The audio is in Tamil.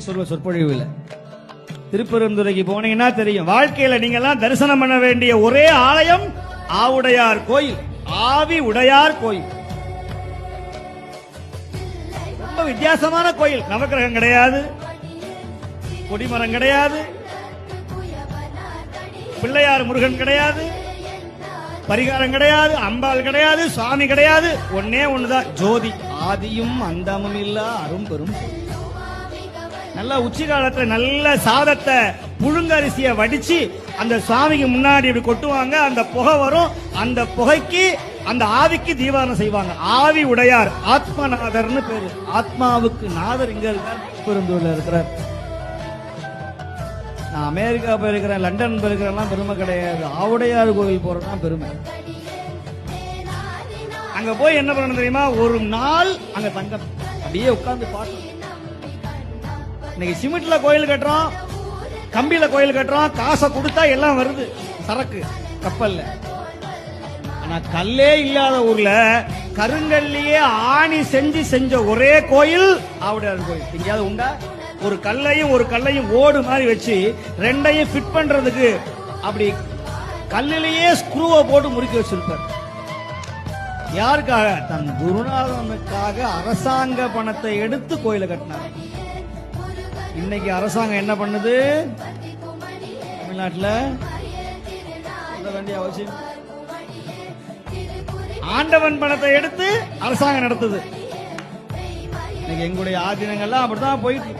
சொற்பொழிவு இல்லை. திருப்பெருந்துறைக்கு போனீங்கன்னா தெரியும். வாழ்க்கையில நீங்க எல்லாம் தரிசனம் பண்ண வேண்டிய ஒரே ஆலயம் ஆவுடையார் கோயில். ஆவி உடையார் கோயில். ரொம்ப வித்தியாசமான கோயில். நவக்கிரகம் கிடையாது. கொடிமரம் கிடையாது. பிள்ளையார் முருகன் கிடையாது. பரிகாரம் கிடையாது. அம்பாள் கிடையாது. சுவாமி கிடையாது. ஒன்னே ஒண்ணுதான். ஜோதி. ஆதியும் அந்தமும் இல்ல. அரும்பெரும் ஜோதி. நல்ல உச்சிகாலத்துல நல்ல சாதத்தை புழுங்கரிசிய வடிச்சு அந்த சுவாமிக்கு முன்னாடி இப்படி கொட்டுவாங்க. அந்த புகை வரும். அந்த புகைக்கு அந்த ஆவிக்கு தீபாரணம் செய்வாங்க. ஆவி உடையார் ஆத்மநாதர்னு பேரு. ஆத்மாவுக்கு நாதர் இங்க இருக்கார் பெருந்தூர்ல இருக்கிறார். நான் அமெரிக்கா போயிருக்கிறேன் லண்டன் போயிருக்கிறேன்லாம் பெருமை கிடையாது. ஆவுடையார் கோவில் போறதுதான் பெருமை. அங்க போய் என்ன பண்ணணும் தெரியுமா? ஒரு நாள் அங்க தங்க அப்படியே உட்கார்ந்து பாட்டு. இன்னைக்கு சிமெண்ட்ல கோயில் கட்டுறோம் கம்பியில கோயில் கட்டுறோம் காசை கொடுத்தா எல்லாம் வருது. சரக்கு கப்பல்ல. ஆனா கல்லே இல்லாத ஊர்ல கருங்கல்லையே ஆணி செஞ்சு செஞ்ச ஒரே கோயில் ஆவுடையார் கோயில். எங்கேயாவது உண்டா? ஒரு கல்லையும் ஒரு கல்லையும் ஓடு மாதிரி வச்சு ரெண்டையும் ஃபிட் பண்றதுக்கு அப்படி கல்லிலேயே ஸ்க்ரூவை போட்டு முறுக்கி வச்சிருப்பார். யாருக்காக? தன் குருநாதனுக்காக அரசாங்க பணத்தை எடுத்து கோயிலை கட்டினார். இன்னைக்கு அரசாங்கம் என்ன பண்ணுது? தமிழ்நாட்டில் சொல்ல வேண்டிய அவசியம். ஆண்டவன் பணத்தை எடுத்து அரசாங்கம் நடத்துது. இன்னைக்கு எங்களுடைய ஆதீனங்கள்லாம் அப்படித்தான் போயிட்டு